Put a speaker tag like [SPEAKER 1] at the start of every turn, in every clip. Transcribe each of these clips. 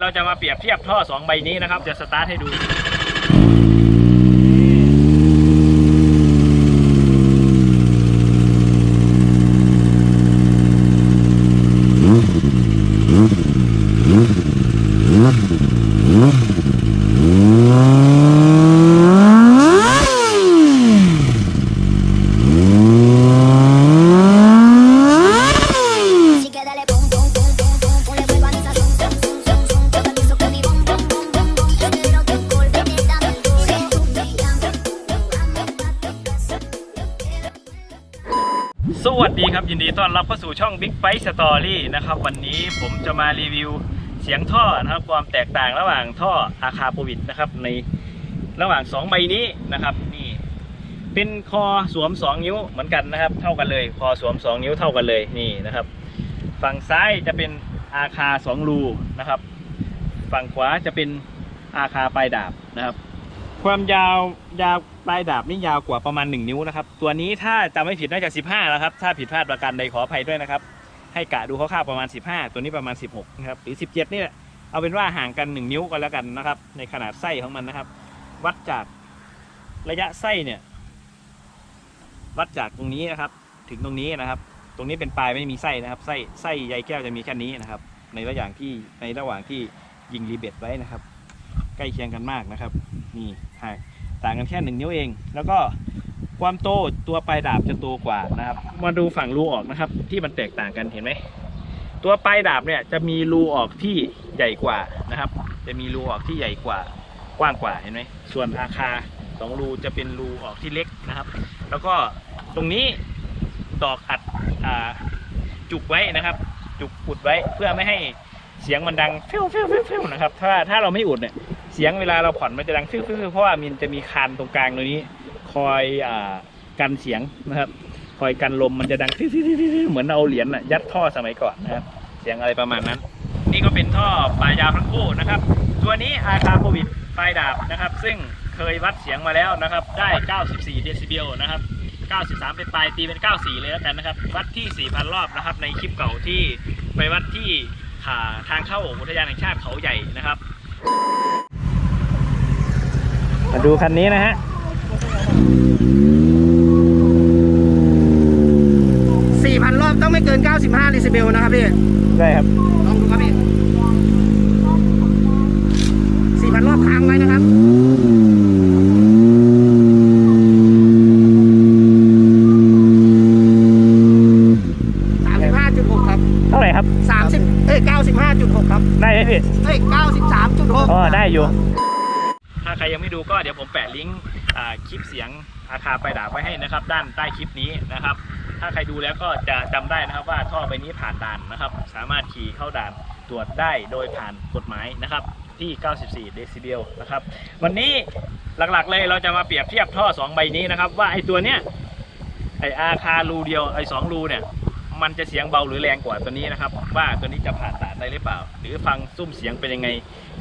[SPEAKER 1] เราจะมาเปรียบเทียบท่อสองใบนี้นะครับ จะสตาร์ทให้ดู ดีครับยินดีต้อนรับเข้าสู่ช่อง Big Bike Story นะครับวันนี้ผมจะมารีวิวเสียงท่อนะครับความแตกต่างระหว่างท่ออาคาโปวิดนะครับในระหว่าง 2 ใบนี้นะครับนี่เป็นคอสวม 2 นิ้วเหมือนกันนะครับ เท่ากันเลยคอสวม 2 นิ้วเท่ากันเลยนี่นะครับ ฝั่งซ้ายจะเป็นอาคา2รูนะครับ ฝั่งขวาจะเป็นอาคาปลายดาบนะครับ ความยาวยาวปลายดาบนี่ยาวกว่าประมาณ 1 นิ้วนะครับ ตัวนี้ถ้าจำไม่ผิดน่าจะ 15 แล้วครับ ถ้าผิดพลาดประการใดขออภัยด้วยนะครับ ให้กะดูคร่าวๆประมาณ 15 ตัวนี้ประมาณ 16นะครับหรือ 17 นี่แหละเอาเป็นว่าห่างกัน 1 นิ้วก็แล้วกันนะครับ ในขนาดไส้ของมันนะครับ วัดจากระยะไส้เนี่ย วัดจากตรงนี้นะครับ ถึงตรงนี้นะครับ ตรงนี้เป็นปลายไม่มีไส้นะครับ ไส้ไส้ใยแก้วจะมีแค่นี้นะครับ ในระหว่างที่ในระหว่างที่ยิงรีเบตไว้นะครับ ใกล้เคียงกันมากนะครับนี่ห่างต่างกันแค่หนึ่งนิ้วเอง แล้วก็ความโตตัวปลายดาบจะโตกว่านะครับ มาดูฝั่งรูออกนะครับ ที่มันแตกต่างกันเห็นไหมตัวปลายดาบเนี่ยจะมีรูออกที่ใหญ่กว่านะครับ จะมีรูออกที่ใหญ่กว่ากว้างกว่าเห็นไหมส่วนอาคาสองรูจะเป็นรูออกที่เล็กนะครับ แล้วก็ตรงนี้ดอกอัดอจุกไว้นะครับ จุกอุดไว้เพื่อไม่ให้เสียงมันดังฟิวฟิวฟิวฟิวนะครับ ถ้าถ้าเราไม่อุดเนี่ย สียงเวลาเราผ่อนมันจะดังฟิวฟิวเพราะว่ามันจะมีคานตรงกลางตรงนี้ คอยอ่ากันเสียงนะครับคอยกันลมมันจะดังฟิวฟิวฟิวฟิวเหมือนเอาเหรียญน่ะยัดท่อสมัยก่อนนะครับ เสียงอะไรประมาณนั้น นี่ก็เป็นท่อปลายยาวทั้งคู่นะครับ ตัวนี้อาคาโควิดปลายดาบนะครับ ซึ่งเคยวัดเสียงมาแล้วนะครับ ได้ 94 เดซิเบลนะครับ 93 เป็นปลายตีเป็น 94 เลยแล้วกันนะครับ วัดที่ 4,000 รอบนะครับ ในคลิปเก่าที่ไปวัดที่ขาทางเข้าอุทยานแห่งชาติเขาใหญ่นะครับ มาดูคันนี้นะฮะ
[SPEAKER 2] 4,000รอบต้องไม่เกิน 95ลิซิเบลนะครับพี่
[SPEAKER 1] ได้ครับ
[SPEAKER 2] ลองดูครับพี่4,000รอบค้างไว้นะครับ35.6ครับ
[SPEAKER 1] เท่าไหร่ครับ
[SPEAKER 2] 30เอ้ย95.6ครับ
[SPEAKER 1] ได้ไหมพี่
[SPEAKER 2] เอ้ย93.6
[SPEAKER 1] อ๋อได้อยู่ ถ้าใครยังไม่ดูก็เดี๋ยวผมแปะลิงก์คลิปเสียงอาคาไปดาบไว้ให้นะครับ ด้านใต้คลิปนี้นะครับ ถ้าใครดูแล้วก็จะจำได้นะครับว่าท่อใบนี้ผ่านด่านนะครับ สามารถขี่เข้าด่านตรวจได้โดยผ่านกฎหมายนะครับที่ 94 เดซิเบลนะครับ วันนี้หลักๆเลยเราจะมาเปรียบเทียบท่อ 2 ใบนี้นะครับ ว่าไอ้ตัวเนี้ยไอ้อาคารูเดียวไอ้สองรูเนี่ย มันจะเสียงเบาหรือแรงกว่าตัวนี้นะครับ ว่าตัวนี้จะผ่านด่าน ได้หรือเปล่า หรือฟังซุ้มเสียงเป็นยังไง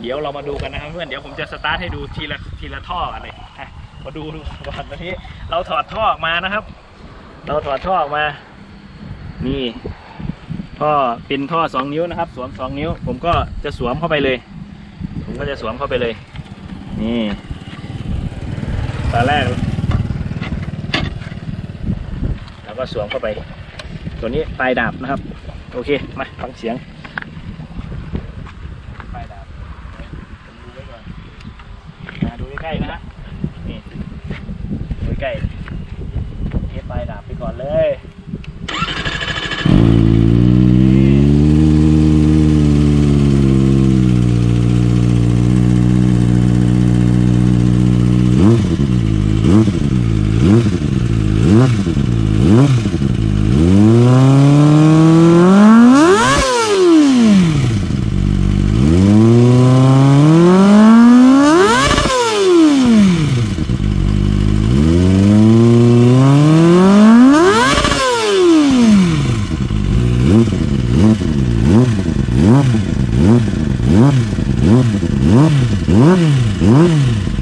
[SPEAKER 1] เดี๋ยวเรามาดูกันนะครับเพื่อนเดี๋ยวผมจะสตาร์ทให้ดูทีละทีละท่อกันเลยมาดูดูก่อนตอนนี้ เราถอดท่อออกมานะครับ เราถอดท่อออกมา นี่ท่อเป็นท่อสองนิ้วนะครับ สวมสองนิ้ว ผมก็จะสวมเข้าไปเลย ผมก็จะสวมเข้าไปเลย นี่ตอนแรกแล้วก็สวมเข้าไป ตัวนี้ปลายดาบนะครับ โอเค มาฟังเสียงปลายดาบผมดูไว้ก่อนมาดูใก ล้ๆนะฮะนี่ใกล้เทปปลายดาบไปก่อนเลย Mmm, mmm, mmm, mmm.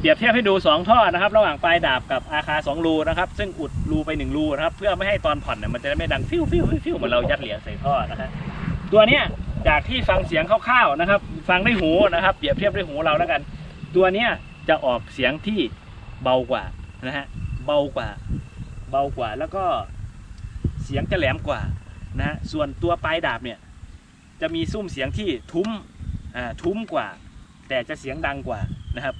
[SPEAKER 1] เปรียบเทียบให้ดู 2 ท่อนะครับ ระหว่างปลายดาบกับอาคา2รูนะครับ ซึ่งอุดรูไป 1 รูนะครับ เพื่อไม่ให้ตอนผ่อนเนี่ยมันจะไม่ดังฟิวฟิวฟิวเหมือนเรายัดเหรียญใส่ท่อนะฮะตัวเนี้ยจากที่ฟังเสียงคร่าวๆนะครับ ฟังด้วยหูนะครับ เปรียบเทียบด้วยหูเราแล้วกัน ตัวเนี้ยจะออกเสียงที่เบากว่านะฮะเบากว่า เบากว่าแล้วก็เสียงจะแหลมกว่านะฮะส่วนตัวปลายดาบเนี่ยจะมีซุ้มเสียงที่ทุ้มอ่าทุ้มกว่า แต่จะเสียงดังกว่านะครับ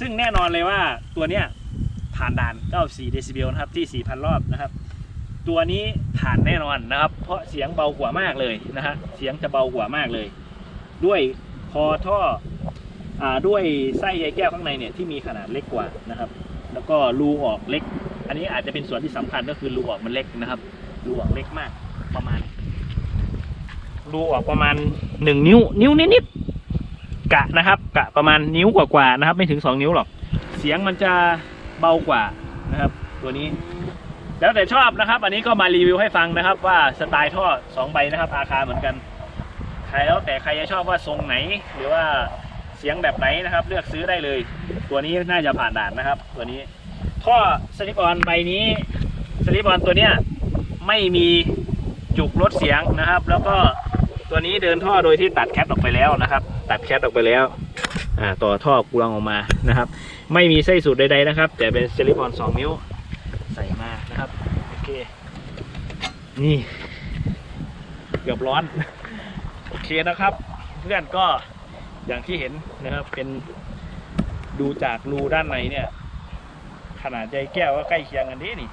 [SPEAKER 1] ซึ่งแน่นอนเลยว่าตัวเนี้ยผ่านด่าน 94 เดซิเบลนะครับที่ 4,000 รอบนะครับ ตัวนี้ผ่านแน่นอนนะครับ เพราะเสียงเบากว่ามากเลยนะฮะเสียงจะเบากว่ามากเลย ด้วยคอท่ออ่าด้วยไส้ใยแก้วข้างในเนี่ยที่มีขนาดเล็กกว่านะครับ แล้วก็รูออกเล็ก อันนี้อาจจะเป็นส่วนที่สำคัญก็คือรูออกมันเล็กนะครับรูออกเล็กมากประมาณรูออกประมาณหนึ่งนิ้ว นิ้วนิดๆกะนะครับ กะประมาณนิ้วกว่าๆนะครับ ไม่ถึงสองนิ้วหรอก เสียงมันจะเบากว่านะครับ ตัวนี้ แล้วแต่ชอบนะครับ อันนี้ก็มารีวิวให้ฟังนะครับ ว่าสไตล์ท่อสองใบนะครับอาคาเหมือนกันใครแล้วแต่ใครจะชอบว่าทรงไหน หรือว่าเสียงแบบไหนนะครับ เลือกซื้อได้เลย ตัวนี้น่าจะผ่านด่านนะครับ ตัวนี้ ท่อสลิปออนใบนี้สลิปออนตัวเนี้ยไม่มีจุกลดเสียงนะครับ แล้วก็ตัวนี้เดินท่อโดยที่ตัดแคปออกไปแล้วนะครับ ตัดแคปออกไปแล้วอ่าต่อท่อกรองออกมานะครับ ไม่มีไส้สูตรใดๆนะครับ แต่เป็นสลิปออน2นิ้วใส่มานะครับโอเคนี่เกือบร้อนโอเคนะครับ เพื่อนก็อย่างที่เห็นนะครับเป็นดูจากรูด้านในเนี่ย นาดใยแก้วก็ใกล้เคียงกันดีนี่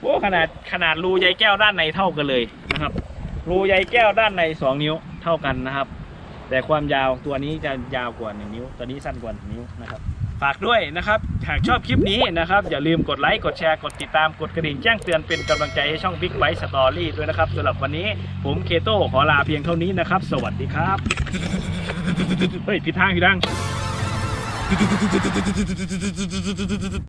[SPEAKER 1] โอ้ขนาดขนาดรูใยแก้วด้านในเท่ากันเลยนะครับ รูใยแก้วด้านในสองนิ้วเท่ากันนะครับ แต่ความยาวตัวนี้จะยาวกว่าหนึ่งนิ้ว ตัวนี้สั้นกว่าหนึ่งนิ้วนะครับ ฝากด้วยนะครับ หากชอบคลิปนี้นะครับ อย่าลืมกดไลค์กดแชร์กดติดตามกดกระดิ่งแจ้งเตือนเป็นกำลังใจให้ช่อง Big Bite Story ด้วยนะครับสำหรับวันนี้ผมเคโต้ขอลาเพียงเท่านี้นะครับ สวัสดีครับเฮ้ยผิดทางผิดทาง って。